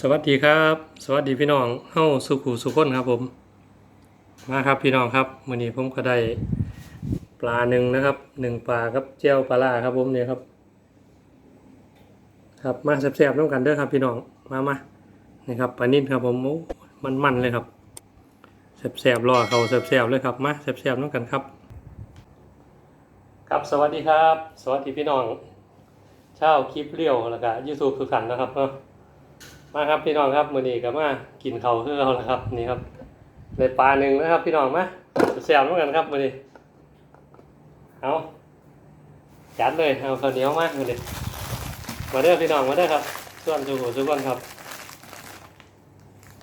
สวัสดีครับ สวัสดีพี่น้องเฮ้าสุขุสุขคนครับผม มาครับพี่น้องครับวันนี้ผมก็ได้ปลาหนึ่งนะครับหนึ่งปลาครับเจียวปลาล่าครับผมเนี่ยครับ ครับมาแซ่บๆน้ำกันเด้อครับพี่น้องมามานี่ครับปลานิ่นครับผมมันมันๆเลยครับแซ่บๆรอเขาแซ่บๆเลยครับมาแซ่บๆน้ำกันครับ ครับสวัสดีครับ สวัสดีพี่น้องเช่าคลิปเลี้ยวแล้วก็ยูทูบคือกันนะครับเนาะ มาครับพี่น้องครับมื้อนี้ก็มากินข้าวคือเราแล้วครับ นี่ครับได้ปลาหนึ่งนะครับ พี่น้องมาแซ่บเหมือนกันครับมื้อนี้เอาจัดเลยเอาข้าวเหนียวมามื้อนี้มาเด้อพี่น้องมาเด้อครับส่วนสุโขสุกคนครับ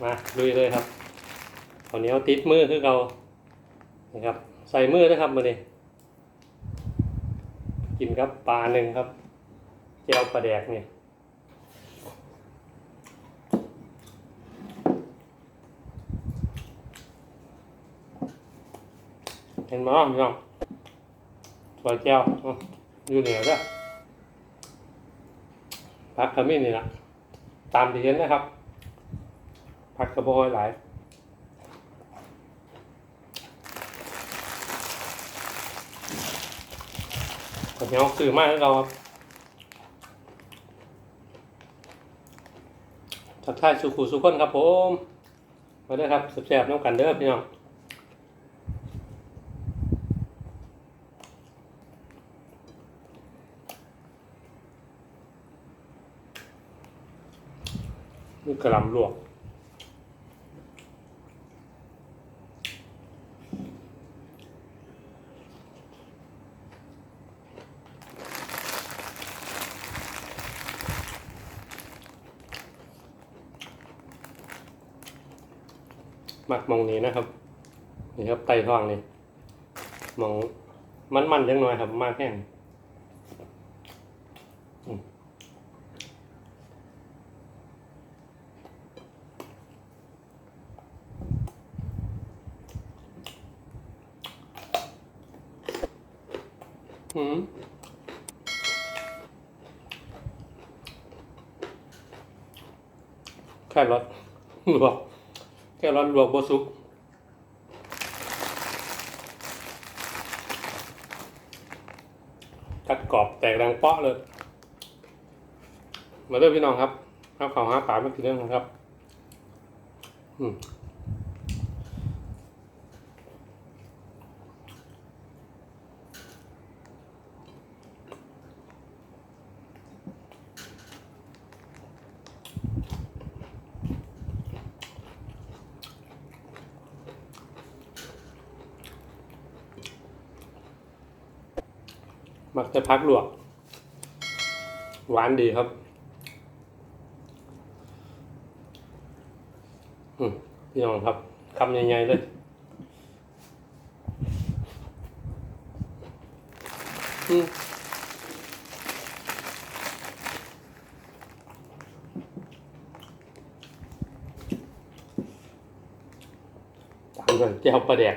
มาลุยเลยครับข้าวเหนียวติดมือคือเรานี่ครับ ใส่มือนะครับมื้อนี้กินครับปลาหนึ่งครับเจียวปลาแดกนี่เห็นไหมพี่น้องถั่วแก้วอะอยู่เหนือด้วยผักขมิ้นนี่แหละตามที่เห็นนะครับ ผักกระโบอกหลายข้าวเหนียวสื่อมากเราครับทักทายสุขุสุขคนครับผมมาเด้ครับแซ่บๆน้ำกันเด้อพี่น้อง นี่กระลำลวก มักมองนี้นะครับ นี่ครับไตท้องนี่มองมันๆจังหน่อยครับ มากแห้ง อืมแค่รสลวกแค่รสลวกบสุกกัดกรอบแตกดังเปาะเลย มาเด้อพี่น้องครับข้าวขาวห้าป่าไม่กินเรื่องครับ อืม มักจะพักลวก หวานดีครับพี่น้องครับคำใหญ่ๆเลยตามด้วยแก้วปลาแดก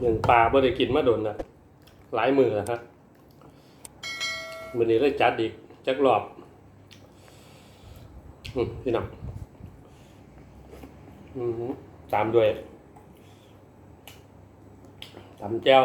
หนึ่งปลาบ่ได้กินมาโดนนะหลายมือนะครับมือนี้เลยจัดอีกจักรอบอืมพี่น้องตามด้วยตำแจ้ว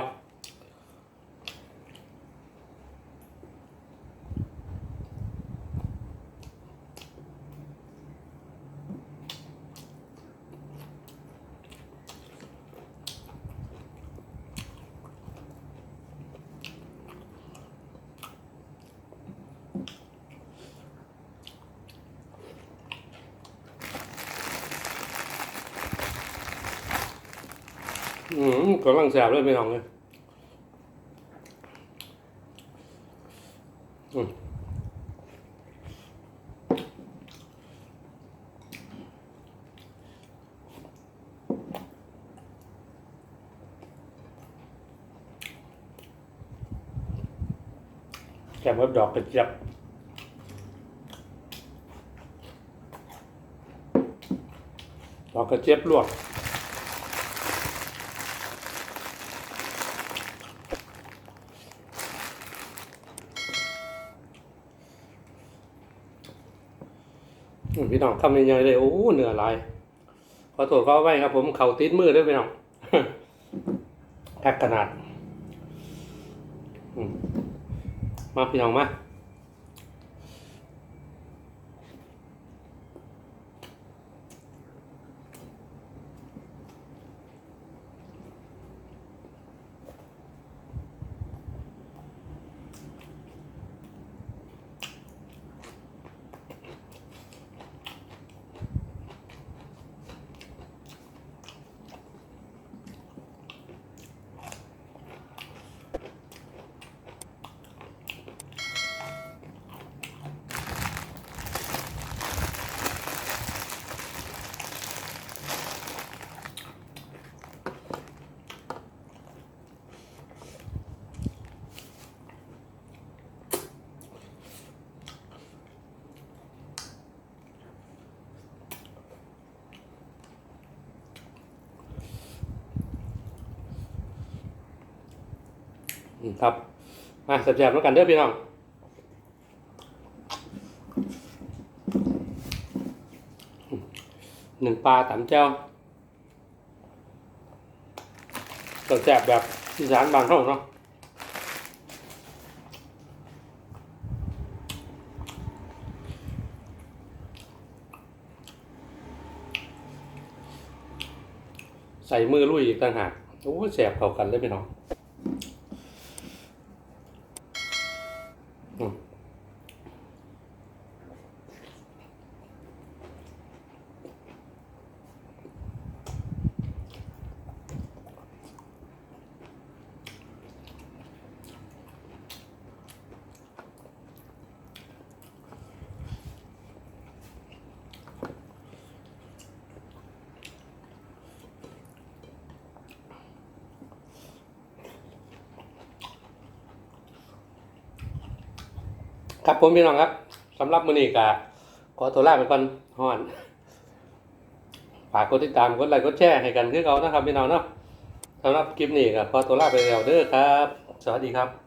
อืมกำลังแสบเลยไม่หองเลยแกมบดอกกระเจี๊บดอกกระเจ็บลวก พี่น้องคำใหญ่ๆเลยโอ้เหนื่อลายขอโทษขอไว้ครับ ผมเข่าติดมือด้วยพี่น้องแพ็กขนาดมมาพี่น้องมา ครับ มาแซ่บๆแล้วกันเด้อพี่น้องหนึ่งปลาตำแจ้วก็แซ่บแบบอีสานบางห้องเนาะใส่มือลุยอีกต่างหากโอ้แสบเข้ากันเลยพี่น้อง ครับผมพี่น้องครับสำหรับมื้อนี้ก็ขอตัวลาไปก่อนฮ้อนฝากกดติดตามกดไลค์กดแชร์ให้กันคือเขานะครับพี่น้องเนาะสำหรับคลิปนี้ก็ขอตัวลาไปแล้วเด้อครับ สวัสดีครับ